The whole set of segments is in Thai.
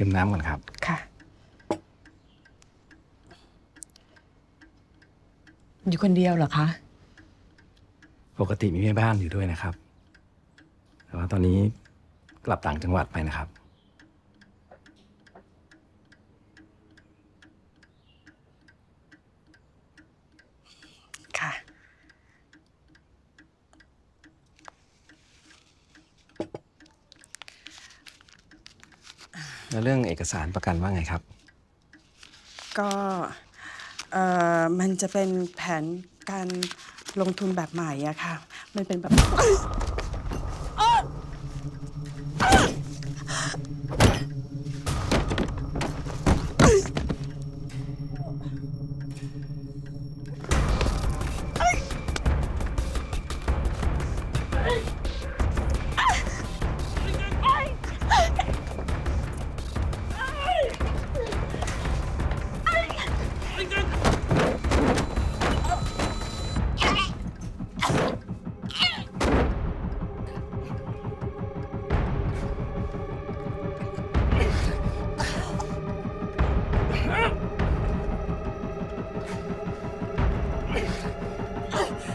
ดื่มน้ำก่อนครับ ค่ะ อยู่คนเดียวเหรอคะ ปกติมีแม่บ้านอยู่ด้วยนะครับ แต่ว่าตอนนี้กลับต่างจังหวัดไปนะครับ แล้วเรื่องเอกสารประกันว่าไงครับ ก็เอ่อมันจะเป็นแผนการลงทุนแบบใหม่อะค่ะ มันเป็นแบบ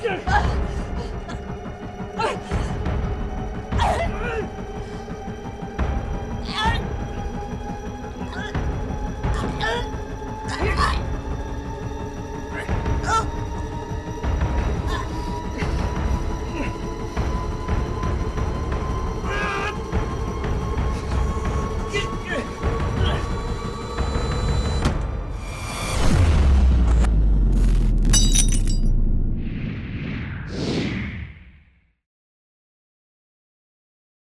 You're.